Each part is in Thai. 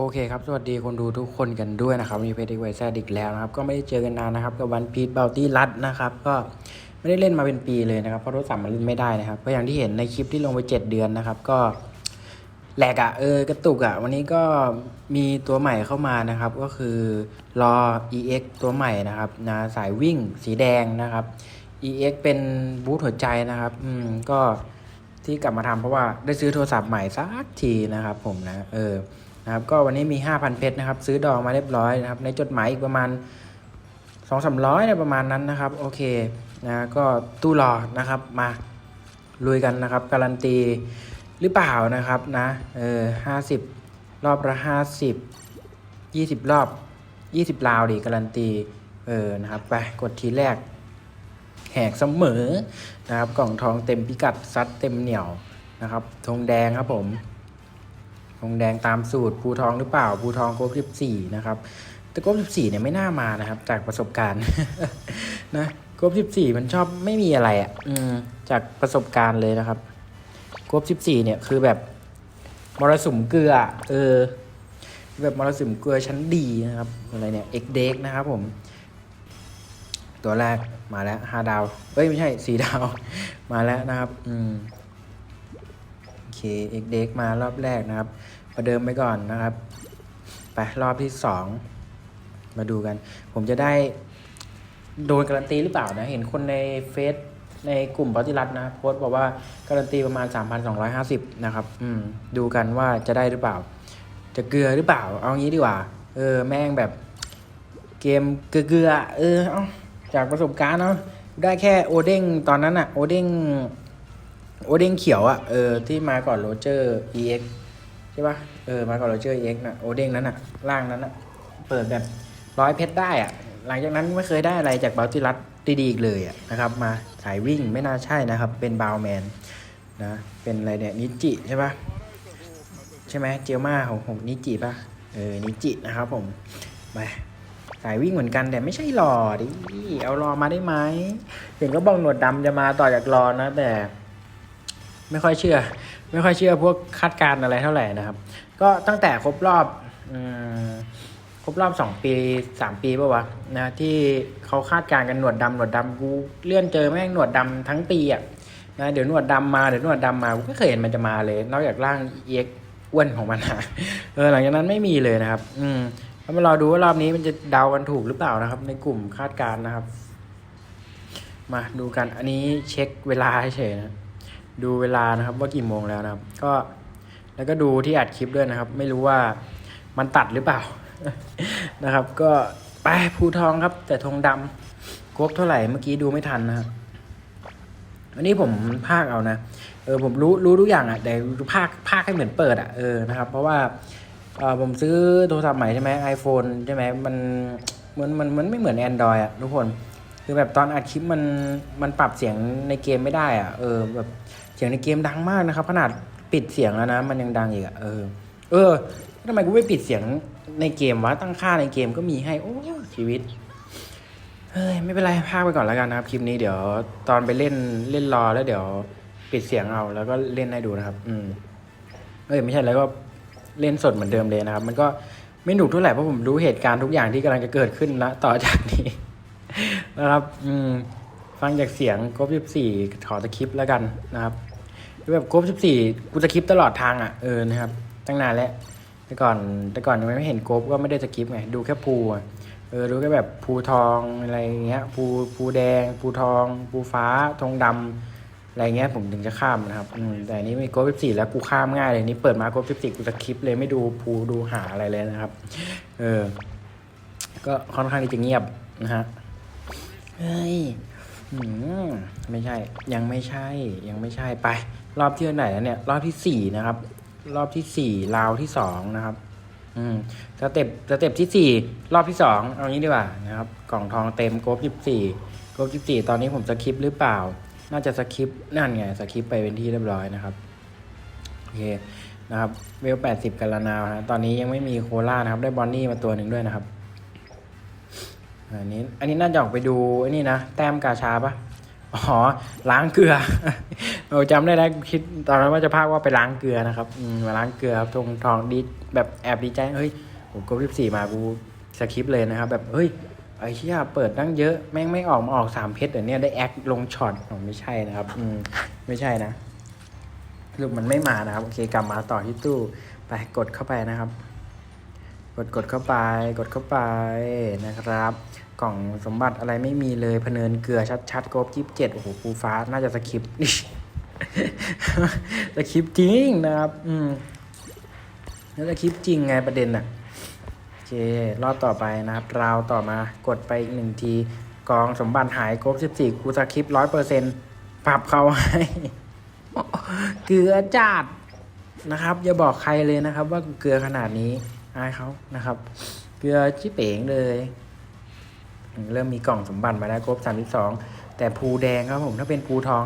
โอเคครับ สวัสดีคนดูทุกคนกันด้วยนะครับมีเพจอีกไวแซดอีกแล้วนะครับ ก็ไม่ได้เจอกันนานนะครับ กับวันพีทเบลตี้รัดนะครับ ก็ไม่ได้เล่นมาเป็นปีเลยนะครับ เพราะโทรศัพท์มันเล่นไม่ได้นะครับ ก็อย่างที่เห็นในคลิปที่ลงไป 7 เดือนนะครับ ก็แหลกอะเออกระตุกอะวันนี้ก็มีตัวใหม่เข้ามานะครับ ก็คือรอ EX ตัวใหม่นะครับนะสายวิ่งสีแดงนะครับ EX เป็นบูทหัวใจนะครับ อืมก็ที่กลับมาทำเพราะว่าได้ซื้อโทรศัพท์ใหม่สักทีนะครับ ผมนะ เออ นะครับก็วันนี้มี 5,000 เพชรนะครับ ซื้อดองมาเรียบร้อยนะครับ ในจดหมายอีกประมาณ 2 3 0 0เนี่ยประมาณนั้นนะครับ โอเคนะก็ตู้รอนะครับมาลุยกันนะครับ การันตีหรือเปล่านะครับนะเออห้าสิบรอบละห้าสิบยี่สิบรอบยี่สิบราวดิการันตีเออนะครับไปกดทีแรก แหกเสมอนะครับ กล่องทองเต็มพิกัดซัดเต็มเหนียวนะครับธงแดงครับผม ทองแดงตามสูตรภูทองหรือเปล่าภูทองครบสิบสี่นะครับ แต่ครบสิบสี่เนี่ยไม่น่ามานะครับ จากประสบการณ์นะครบสิบสี่มันชอบไม่มีอะไรอะอืมจากประสบการณ์เลยนะครับครบสิบสี่เนี่ยคือแบบมรสุมเกลือ เออ แบบมรสุมเกลือชั้นดีนะครับอะไรเนี่ยเอ็กเด็กนะครับผม ตัวแรกมาแล้วห้าดาวเอ้ยไม่ใช่สี่ดาว มาแล้วนะครับ อืม เคเอ็กเด็กมารอบแรกนะครับ ประเดิมไปก่อนนะครับ ไปรอบที่สองมาดูกัน ผมจะได้โดนการันตีหรือเปล่านะ เห็นคนในเฟซในกลุ่มปฏิรัตนะโพสต์บอกว่าการันตีประมาณ 3,250 นะครับ อืม ดูกันว่าจะได้หรือเปล่า จะเกลือหรือเปล่า เอางี้ดีกว่า เออ แม่งแบบเกมเกลือ เออเอาจากประสบการณ์เนาะ ได้แค่โอเด้งตอนนั้นอะโอเด้ง โอเด้งเขียวอะ่ะเออที่มาก่อนโรเจอร์ EX ใช่ปะเออมาก่อนโรเจอร์ EX นะโอเด้งนั้นอะ่ะล่างนั้นอะ่ะเปิดแบบร้อยเพชรได้อะ่ะหลังจากนั้นไม่เคยได้อะไรจากบาลติรัสดีๆอีกเลยอะ่ะนะครับมาสายวิ่งไม่น่าใช่นะครับ เป็นบาวแมนนะเป็นอะไรเนี่ยนิจิใช่ปะใช่ไหมเจียวมาของผมนิจิปะเออนิจินะครับผมไปสายวิ่งเหมือนกันแต่ไม่ใช่หล่อดิเอารอมาได้ไหมเห็นก็บอกหนวดดำจะมาต่อจากรอนะแต่ ไม่ค่อยเชื่อ ไม่ค่อยเชื่อพวกคาดการณ์อะไรเท่าไหร่นะครับ ก็ตั้งแต่ครบรอบอครบรอบสองปีสามปีป่าวะนะที่เขาคาดการณ์กันหนวดดำหนวดดำกูเลื่อนเจอแม่งหนวดดำทั้งปีอะนะเดี๋ยวหนวดดำมาเดี๋ยวหนวดดำมากูไม่เคยเห็นมันจะมาเลยนอกจากร่างเอ็กอ้วนของมันนะเออหลังจากนั้นไม่มีเลยนะครับ อืมแล้วมารอดูว่ารอบนี้มันจะเดากันถูกหรือเปล่านะครับ ในกลุ่มคาดการณ์นะครับ มาดูกันอันนี้เช็คเวลาเฉยนะ ดูเวลานะครับว่ากี่โมงแล้วนะครับ ก็แล้วก็ดูที่อัดคลิปด้วยนะครับ ไม่รู้ว่ามันตัดหรือเปล่านะครับ ก็ไปภูทองครับ แต่ธงดำครบเท่าไหร่เมื่อกี้ดูไม่ทันนะครับอันนี้ผมภาคเอานะเออผมรู้รู้ทุกอย่างอะแต่ภาคภาคให้เหมือนเปิดอะเออนะครับ เพราะว่าเออผมซื้อโทรศัพท์ใหม่ใช่ไหมไอโฟนใช่ไหมมันมันมันมันไม่เหมือน Android อะทุกคนคือแบบตอนอัดคลิปมันมันปรับเสียงในเกมไม่ได้อะเออแบบ เสียงในเกมดังมากนะครับ ขนาดปิดเสียงแล้วนะ มันยังดังอีกอะเออ เออทำไมกูไม่ปิดเสียงในเกมวะตั้งค่าในเกมก็มีให้ โอ้ชีวิตเฮ้ยไม่เป็นไรพากไปก่อนแล้วกันนะครับ คลิปนี้เดี๋ยวตอนไปเล่นเล่นรอแล้วเดี๋ยวปิดเสียงเอาแล้วก็เล่นให้ดูนะครับ อืมเอ้ยไม่ใช่แล้วก็เล่นสดเหมือนเดิมเลยนะครับ มันก็ไม่หนุกเท่าไหร่เพราะผมรู้เหตุการณ์ทุกอย่างที่กำลังจะเกิดขึ้นนะต่อจากนี้นะครับ อืมฟังจากเสียงครบ14ขอสคริปแล้วกันนะครับ แบบครบ14กูสคริปตลอดทางอะเออนะครับ ตั้งนานแล้วแต่ก่อนแต่ก่อนยังไม่เห็นครบก็ไม่ได้สคริปไงดูแค่ภูเออดูแค่แบบภูทองอะไรเงี้ยภูภูแดงภูทองภูฟ้าธงดำอะไรเงี้ยผมถึงจะข้ามนะครับแต่อันนี้มีครบ14แล้วกูข้ามง่ายเลยนี่เปิดมาครบ14กูสคริปเลยไม่ดูภูดูหาอะไรเลยนะครับ เออ ก็ค่อนข้างที่จะเงียบนะฮะเฮ้ยอืมไม่ใช่ยังไม่ใช่ยังไม่ใช่ไป รอบที่ไหร่แล้วเนี่ย รอบที่สี่นะครับ รอบที่สี่ราวที่สองนะครับ อืมสเต็ปสเต็ปที่สี่รอบที่สองเอางี้ดีกว่านะครับ กล่องทองเต็มโกรบยี่สี่กบยี่สี่ตอนนี้ผมสคริปหรือเปล่า น่าจะสคริปนั่นไงสคริปไปเป็นที่เรียบร้อยนะครับโอเคนะครับเวลแปดสิบกันละนาวนะตอนนี้ยังไม่มีโคล่านะครับ ได้บอนนี่มาตัวหนึ่งด้วยนะครับอันนี้ อันนี้น่าจะออกไปดูไอ้นี่นะ แต้มกาชาปะ อ๋อล้างเกลือเออจำได้นะคิดตอนนั้นว่าจะพากว่าไปล้างเกลือนะครับอืมาล้างเกลือครับทงทองดีแบบแอบดีใจเฮ้ยผมกดสิบสี่มากูสคริปต์เลยนะครับ แบบเฮ้ยไอ้เชี่ยเปิดตั้งเยอะแม่งไม่ออกมาออกสามเพชรเดี๋ยวนี้ได้แอคลงช็อตอ๋อไม่ใช่นะครับ อืมไม่ใช่นะลูกมันไม่มานะครับ โอเคกลับมาต่อที่ตู้ไปกดเข้าไปนะครับ กดกดเข้าไป กดเข้าไปนะครับ กล่องสมบัติอะไรไม่มีเลยพเนินเกลือชัดๆกบยี่สิบเจ็ดโอ้โหปูฟ้าน่าจะสคริปต์สคริปต์จริงนะครับ อืมแล้วสคริปต์จริงไงประเด็นอะโอเค รอบต่อไปนะครับ ราวต่อมากดไปอีกหนึ่งทีกองสมบัติหายครบสิบสี่กูสคริปต์ร้อยเปอร์เซ็นต์ปรับเขาให้เกลือจัดนะครับ อย่าบอกใครเลยนะครับ ว่าเกลือขนาดนี้อายเขานะครับ เกลือชิเป๋งเลย เริ่มมีกล่องสมบัติมาแล้วครบ 32 แต่ภูแดงครับผมถ้าเป็นภูทอง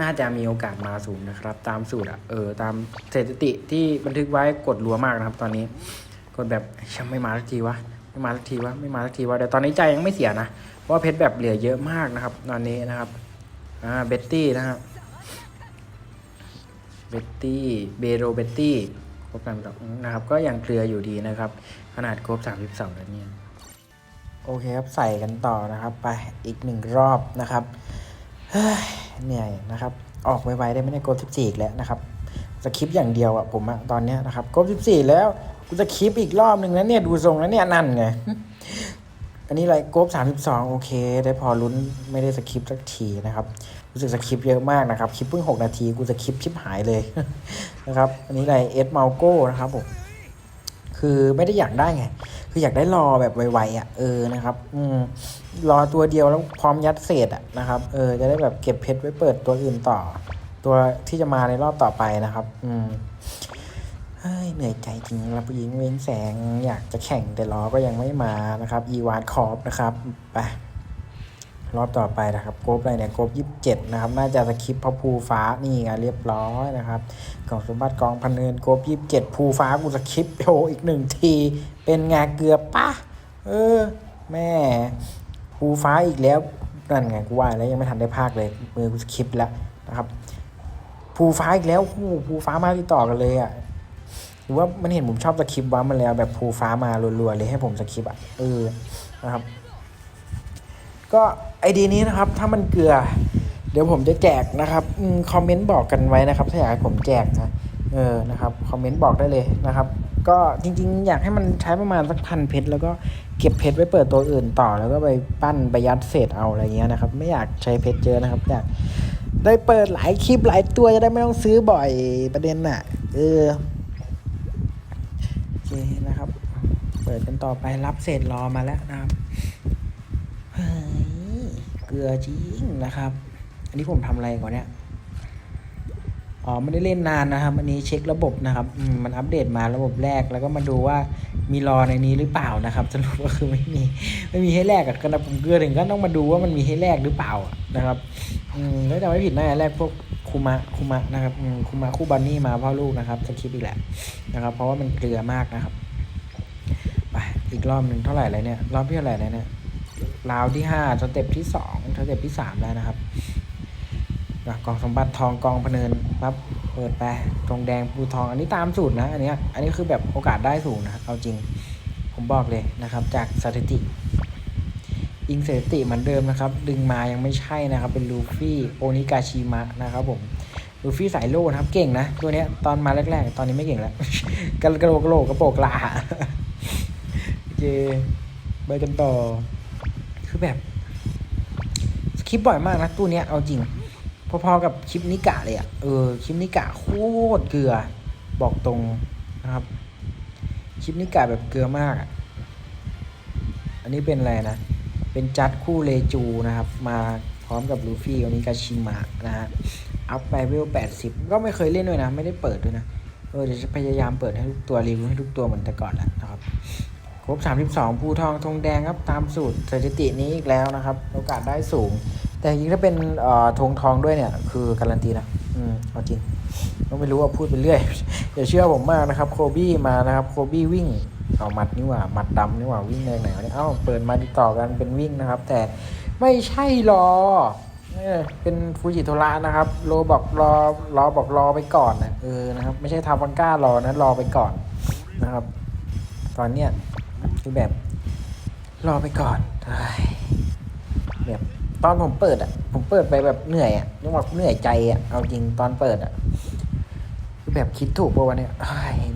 น่าจะมีโอกาสมาสูงนะครับ ตามสูตรอะเออตามสถิติที่บันทึกไว้กดรัวมากนะครับ ตอนนี้กดแบบยังไม่มาสักทีวะไม่มาสักทีวะไม่มาสักทีวะเดี๋ยวตอนนี้ใจยังไม่เสียนะเพราะว่าเพชรแบบเหลือเยอะมากนะครับ ตอนนี้นะครับอ่าเบตตี้นะครับเบตตี้เบโรเบตตี้ครบกันนะครับ ก็ยังเกลืออยู่ดีนะครับ ขนาดครบ32แล้วเนี่ย โอเคครับใส่กันต่อนะครับ ไปอีกหนึ่งรอบนะครับเฮ้ยเหนื่อยนะครับ ออกไวๆได้ไม่ได้โกลสิบสี่แล้วนะครับสคริปอย่างเดียวอะผมอะตอนเนี้ยนะครับโกลสิบสี่แล้วกูจะคลิปอีกรอบหนึ่งแล้วเนี่ยดูทรงแล้วเนี่ยนั่นไงอันนี้อะไรโกลสามสิบสองโอเค ได้พอลุ้นไม่ได้สคริปสักทีนะครับรู้สึกสคริปเยอะมากนะครับคลิปเพิ่งหกนาทีกูจะคลิปชิบหายเลยนะครับ อันนี้อะไรเอสเมาโก้นะครับผม คือไม่ได้อยากได้ไง คืออยากได้รอแบบไวๆอะเออนะครับ อืมรอตัวเดียวแล้วพร้อมยัดเศษอะนะครับ เออ จะได้แบบเก็บเพชรไว้เปิดตัวอื่นต่อ ตัวที่จะมาในรอบต่อไปนะครับ อืมเฮ้ยเหนื่อยใจจริงรับผู้หญิงเว้นแสงอยากจะแข่งแต่รอก็ยังไม่มานะครับ อีวานคอปนะครับไป รอบต่อไปนะครับโกบอะไรเนี่ยโกบยี่สิบเจ็ดนะครับ น่าจะสคริปเพราะภูฟ้านี่ไงเรียบร้อยนะครับกล่องสมบัติกองพันเนินโกบยี่สิบเจ็ดภูฟ้ากูสคริปโออีกหนึ่งที เป็นงาเกือบปะเออ แม่ภูฟ้าอีกแล้วนั่นไงกูว่าแล้วยังไม่ทันได้ภาคเลยมือกูสคริปแล้วนะครับภูฟ้าอีกแล้วโอ้ภูฟ้ามาติดต่อกันเลยอะหรือว่ามันเห็นผมชอบสคริปต์ว้ามาแล้วแบบภูฟ้ามารัวๆเลยให้ผมสคริปต์อะเออนะครับ ก็ไอเดียนี้นะครับถ้ามันเกลือ เดี๋ยวผมจะแจกนะครับอคอมเมนต์บอกกันไว้นะครับ ถ้าอยากให้ผมแจกนะเออนะครับคอมเมนต์บอกได้เลยนะครับ ก็จริงๆ อยากให้มันใช้ประมาณสักพันเพชรแล้วก็เก็บเพชรไว้เปิดตัวอื่นต่อ แล้วก็ไปปั้นไปยัดเศษเอาอะไรเงี้ยนะครับ ไม่อยากใช้เพชรเยอะนะครับ อยากได้เปิดหลายคลิปหลายตัวจะได้ไม่ต้องซื้อบ่อยประเด็นน่ะเออโอเคนะครับ เปิดกันต่อไปรับเศษรอมาแล้วนะครับ เฮ้ย เกลือจริงนะครับ อันนี้ผมทำอะไรก่อนเนี่ยอ๋อไม่ได้เล่นนานนะครับ อันนี้เช็คระบบนะครับอืมันอัปเดตมาระบบแรกแล้วก็มาดูว่ามีรอในนี้หรือเปล่านะครับสรุปก็คือไม่มีไม่มีให้แลกอะขณะผมเกลือถึงก็ต้องมาดูว่ามันมีให้แลกหรือเปล่านะครับอืมแล้วจะไม่ผิดน่าจะแลกพวกคูมะคูมะนะครับคูมะคู่บันนี่มาพ่อลูกนะครับสคริปอีกแหละนะครับ เพราะว่ามันเกลือมากนะครับไปอีกรอบหนึ่งเท่าไหร่เลยเนี่ยรอบที่เท่าไหร่เลยเนี่ย ราวที่ห้าสเต็ปที่สองสเต็ปที่สามแล้วนะครับอะกองสมบัติทองกองพเนินปั๊บเปิดไปทองแดงภูทองอันนี้ตามสูตรนะอันนี้อันนี้คือแบบโอกาสได้สูงนะเอาจริงผมบอกเลยนะครับ จากสถิติอิงสถิติเหมือนเดิมนะครับ ดึงมายังไม่ใช่นะครับ เป็นลูฟี่โอนิกาชิมะนะครับผมลูฟี่สายโลนะครับ เก่งนะ ตัวเนี้ยตอนมาแรกๆ ตอนนี้ไม่เก่งแล้วกระกระโหลกกระโหลกกระโปรงลาโอเคไปกันต่อ คือแบบสคริปบ่อยมากนะตู้เนี้ยเอาจริง พอๆกับคลิปนิกะเลยอะ่ะเออคลิปนิกะโคตรเกลือ บอกตรงนะครับ คลิปนิกะแบบเกลือมากอะอันนี้เป็นอะไรนะ เป็นจัดคู่เลจูนะครับ มาพร้อมกับลูฟี่โอนิกาชิมะนะฮะ อัพไปเวลแปดสิบก็ไม่เคยเล่นด้วยนะ ไม่ได้เปิดด้วยนะ เออเดี๋ยวจะพยายามเปิดให้ทุกตัวรีวิวให้ทุกตัวเหมือนแต่ก่อนแหละนะครับ ครบ 32ภูทองธงแดงครับตามสูตรสถิตินี้อีกแล้วนะครับ โอกาสได้สูง แต่จริงถ้าเป็นเอ่อธงทองด้วยเนี่ย คือการันตีนะ อืมเอาจริงก็ไม่รู้ว่าพูดไปเรื่อยอย่าเชื่อผมมากนะครับ โคบี้มานะครับ โคบี้วิ่งเอาหมัดนี่หว่าหมัดดำนี่หว่าวิ่งแรงไหนวะเนี่ยเอ้าเปิดมาติดต่อกันเป็นวิ่งนะครับ แต่ไม่ใช่รออเออเป็นฟูจิโทระนะครับโลบอกรอรอบอกรอไปก่อนนะเออนะครับ ไม่ใช่ทาวันก้ารอนะรอไปก่อนนะครับ ตอนเนี้ย คือแบบ รอไปก่อนแบบตอนผมเปิดอะ ผมเปิดไปแบบเหนื่อยอะต้องบอกเหนื่อยใจอะเอาจริงตอนเปิดอะคือแบบคิดถูกป่าวะเนี้ย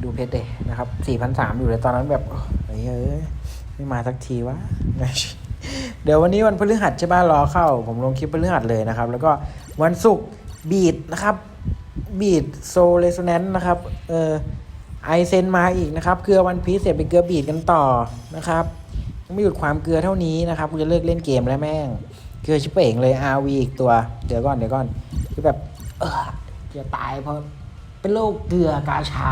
ดูเพชรเลยนะครับสี่พันสามอยู่เลยตอนนั้นแบบเฮ้ยเอ้ยไม่มาสักทีวะเดี๋ยววันนี้วันพฤหัสใช่ป่ะรอเข้า ผมลงคลิปพฤหัสเลยนะครับ แล้วก็วันศุกร์บีดนะครับบีดโซเลสแนนนะครับ เออ ไอเซนมาอีกนะครับเกลือวันพีเสร็จไปเกลือบีดกันต่อนะครับไม่หยุดความเกลือเท่านี้นะครับกูจะเลิกเล่นเกมแล้วแม่ง เกลือชิบเป่งเลยอาวีอีกตัว เดี๋ยวก่อนเดี๋ยวก่อนคือแบบ เออจะตายเพราะเป็นโรคเกลือกาชา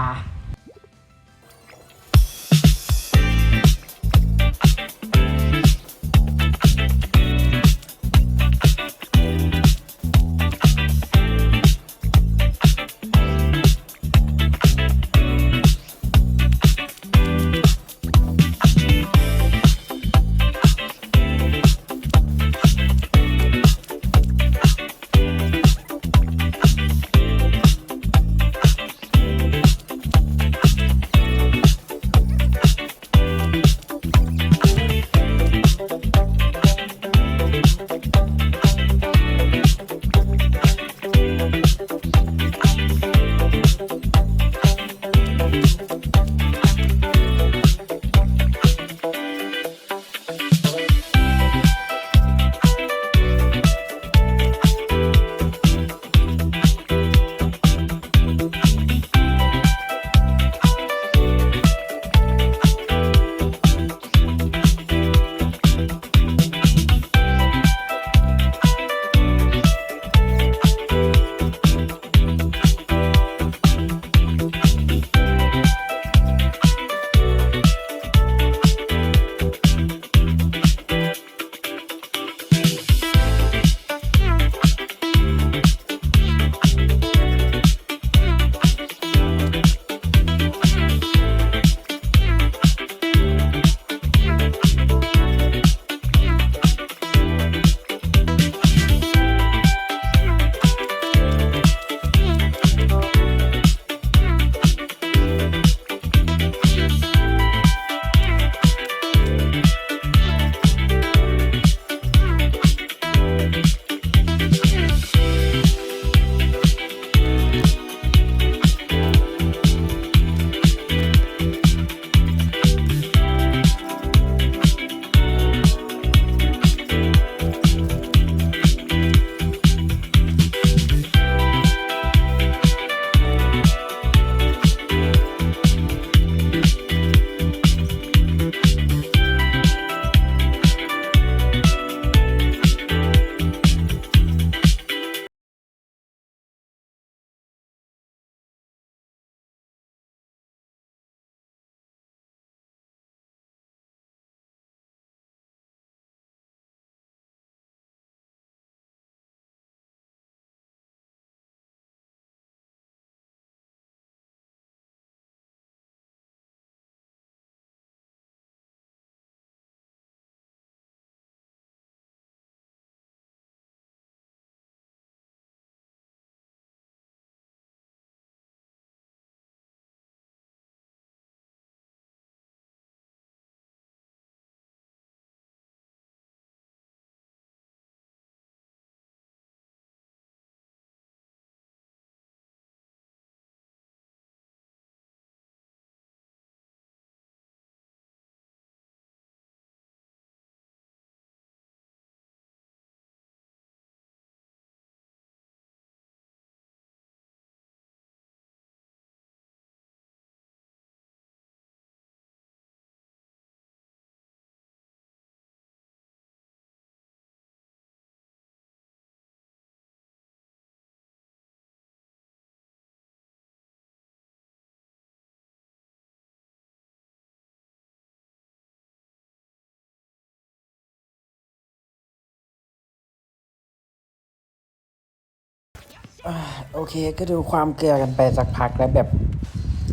โอเคก็ดูความเกลือกันไปสักพักแล้วแบบ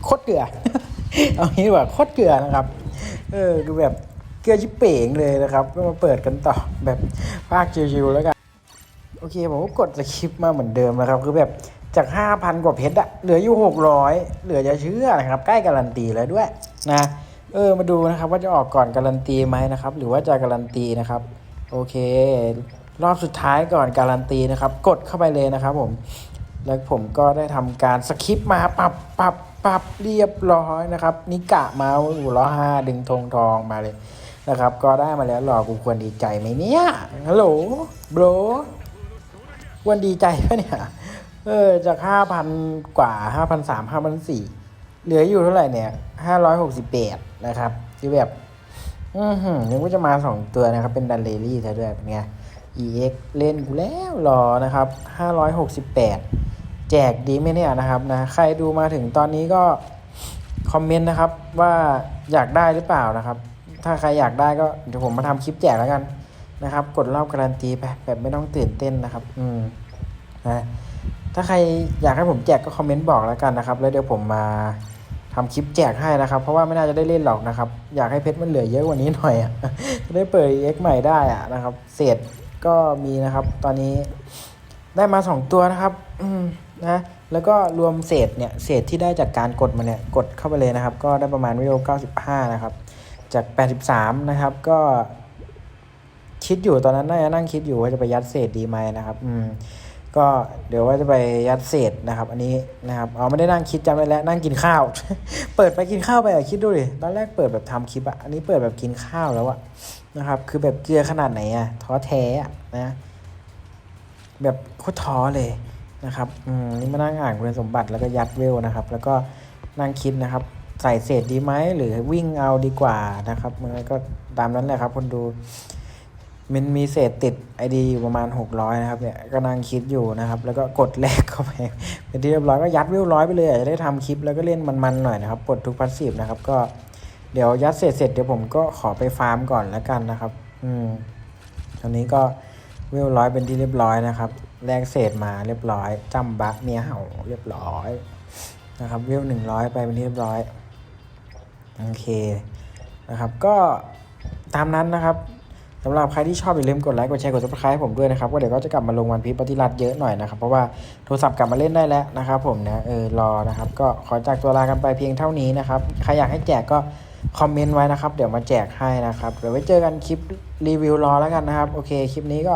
โคตรเกลือ เอางี้ว่าโคตรเกลือนะครับ เออดูแบบเกลือชิเป่งเลยนะครับก็มาเปิดกันต่อแบบภาคชิวๆแล้วกัน โอเคผมก็กดสคริปต์มาเหมือนเดิมนะครับ คือแบบจาก 5,000 กว่าเพชรอะเหลืออยู่ 600 เหลือจะเชื่อนะครับ ใกล้การันตีแล้วด้วยนะ เออมาดูนะครับว่าจะออกก่อนการันตีไหมนะครับ หรือว่าจะการันตีนะครับ โอเค รอบสุดท้ายก่อนการันตีนะครับ กดเข้าไปเลยนะครับผม แล้วผมก็ได้ทำการสคริปมาปรับปรับปรับเรียบร้อยนะครับนิกะมาอยู่ล้อห้าดึงธงทองมาเลยนะครับ ก็ได้มาแล้วหลอกกูควรดีใจไหมเนี่ยฮัลโหลโบรควรดีใจปะเนี่ยเออจากห้าพันกว่าห้าพันสามห้าพันสี่เหลืออยู่เท่าไหร่เนี่ยห้าร้อยหกสิบแปดนะครับคือแบบ อือหือนึกว่าจะมาสองตัวนะครับ เป็นดันเลลี่ซะด้วยเป็นไง EX เล่นกูแล้วหรอนะครับ 568 แจกดีไหมเนี่ยนะครับนะใครดูมาถึงตอนนี้ก็คอมเมนต์นะครับว่าอยากได้หรือเปล่านะครับ ถ้าใครอยากได้ก็เดี๋ยวผมมาทำคลิปแจกแล้วกันนะครับ กดรอบการันตีไปแบบไม่ต้องตื่นเต้นนะครับ อืมนะถ้าใครอยากให้ผมแจกก็คอมเมนต์บอกแล้วกันนะครับ แล้วเดี๋ยวผมมาทำคลิปแจกให้นะครับ เพราะว่าไม่น่าจะได้เล่นหรอกนะครับ อยากให้เพชรมันเหลือเยอะกว่านี้หน่อยอะจะได้เปิด EX ใหม่ได้อะนะครับ เศษ ก็มีนะครับ ตอนนี้ได้มา 2 ตัวนะครับนะแล้วก็รวมเศษเนี่ยเศษที่ได้จากการกดมาเนี่ยกดเข้าไปเลยนะครับ ก็ได้ประมาณวิว95 นะครับ จาก 83 นะครับก็คิดอยู่ตอนนั้นน่าจะนั่งคิดอยู่ว่าจะไปยัดเศษดีไหมนะครับ อืม ก็เดี๋ยวว่าจะไปยัดเศษนะครับ อันนี้นะครับเอาไม่ได้นั่งคิดจำได้แล้วนั่งกินข้าว เปิดไปกินข้าวไปอะคิดดูดิตอนแรกเปิดแบบทำคลิปอะอันนี้เปิดแบบกินข้าวแล้วอะ นะครับ คือแบบเกลือขนาดไหนอะท้อแท้อะนะ แบบโคตรท้อเลยนะครับอืมนี่มานั่งอ่านคุณสมบัติแล้วก็ยัดเวลนะครับ แล้วก็นั่งคิดนะครับ ใส่เศษดีไหมหรือวิ่งเอาดีกว่านะครับ มันก็ตามนั้นแหละครับ คนดูมันมีเศษติดไอดีอยู่ประมาณ 600 นะครับเนี่ยก็นั่งคิดอยู่นะครับ แล้วก็กดแลกเข้าไปเป็นที่เรียบร้อยก็ยัดวิวร้อยไปเลยอาจจะได้ทำคลิปแล้วก็เล่นมันๆหน่อยนะครับปลดทุกพัสซีฟนะครับก็ เดี๋ยวยัดเศษเสร็จเดี๋ยวผมก็ขอไปฟาร์มก่อนแล้วกันนะครับ อืมตอนนี้ก็วิวร้อยเป็นที่เรียบร้อยนะครับ แลกเศษมาเรียบร้อยจำบักเมียเห่าเรียบร้อยนะครับวิวหนึ่งร้อยไปเป็นที่เรียบร้อย โอเคนะครับ ก็ตามนั้นนะครับสำหรับใครที่ชอบอย่าลืมกดไลค์กดแชร์กด subscribe ให้ผมด้วยนะครับว่าเดี๋ยวก็จะกลับมาลงวันพีชปฏิรัติเยอะหน่อยนะครับ เพราะว่าโทรศัพท์กลับมาเล่นได้แล้วนะครับ ผมนะเออรอนะครับ ก็ขอจากตัวลากันไปเพียงเท่านี้นะครับ ใครอยากให้แจกก็ คอมเมนต์ไว้นะครับ เดี๋ยวมาแจกให้นะครับ เดี๋ยวไว้เจอกันคลิปรีวิวรอแล้วกันนะครับ โอเค คลิปนี้ก็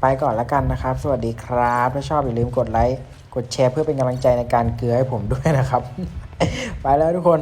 ไปก่อนแล้วกันนะครับ สวัสดีครับ ถ้าชอบอย่าลืมกดไลค์ กดแชร์เพื่อเป็นกำลังใจในการเกลือให้ผมด้วยนะครับ ไปแล้วทุกคน